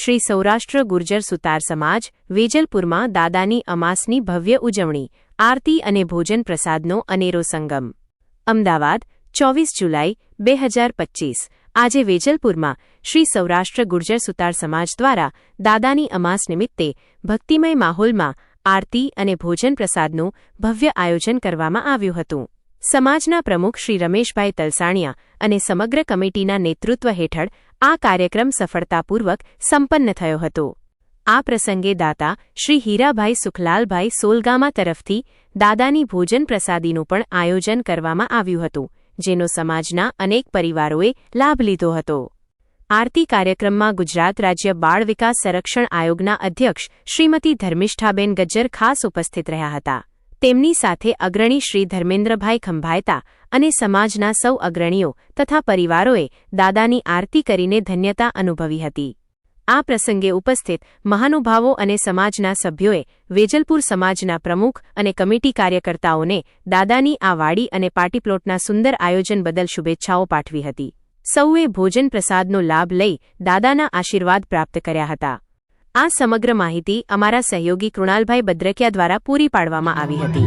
શ્રી સૌરાષ્ટ્ર ગુર્જર સુતાર સમાજ, વેજલપુરમાં દાદાની અમાસની ભવ્ય ઉજવણી, આરતી અને ભોજન પ્રસાદનો અનેરો સંગમ. અમદાવાદ, ચોવીસ જુલાઈ, બે હજાર પચ્ચીસ આજે વેજલપુરમાં શ્રી સૌરાષ્ટ્ર ગુર્જર સુતાર સમાજ દ્વારા દાદાની અમાસ નિમિત્તે ભક્તિમય માહોલમાં આરતી અને ભોજન પ્રસાદનું ભવ્ય આયોજન કરવામાં આવ્યું હતું. સમાજના પ્રમુખ શ્રી રમેશભાઈ તલસાણિયા અને સમગ્ર કમિટીના નેતૃત્વ હેઠળ આ કાર્યક્રમ સફળતાપૂર્વક સંપન્ન થયો હતો. આ પ્રસંગે દાતા શ્રી હીરાભાઈ સુખલાલભાઈ સોલગામા તરફથી દાદાની ભોજન પ્રસાદીનું પણ આયોજન કરવામાં આવ્યું હતું, જેનો સમાજના અનેક પરિવારોએ લાભ લીધો હતો. આરતી કાર્યક્રમમાં ગુજરાત રાજ્ય બાળ વિકાસ સંરક્ષણ આયોગના અધ્યક્ષ શ્રીમતી ધર્મિષ્ઠાબેન ગજ્જર ખાસ ઉપસ્થિત રહ્યા હતા. તેમની સાથે અગ્રણી શ્રી ધર્મેન્દ્રભાઈ ખંભાયતા અને સમાજના સૌ અગ્રણીઓ તથા પરિવારોએ દાદાની આરતી કરીને ધન્યતા અનુભવી હતી. આ પ્રસંગે ઉપસ્થિત મહાનુભાવો અને સમાજના સભ્યોએ વેજલપુર સમાજના પ્રમુખ અને કમિટી કાર્યકર્તાઓને દાદાની આ વાડી અને પાર્ટીપ્લોટના સુંદર આયોજન બદલ શુભેચ્છાઓ પાઠવી હતી. સૌએ ભોજન પ્રસાદનો લાભ લઈ દાદાના આશીર્વાદ પ્રાપ્ત કર્યા હતા. આ સમગ્ર માહિતી અમારા સહયોગી કૃણાલભાઈ બદ્રકિયા દ્વારા પૂરી પાડવામાં આવી હતી.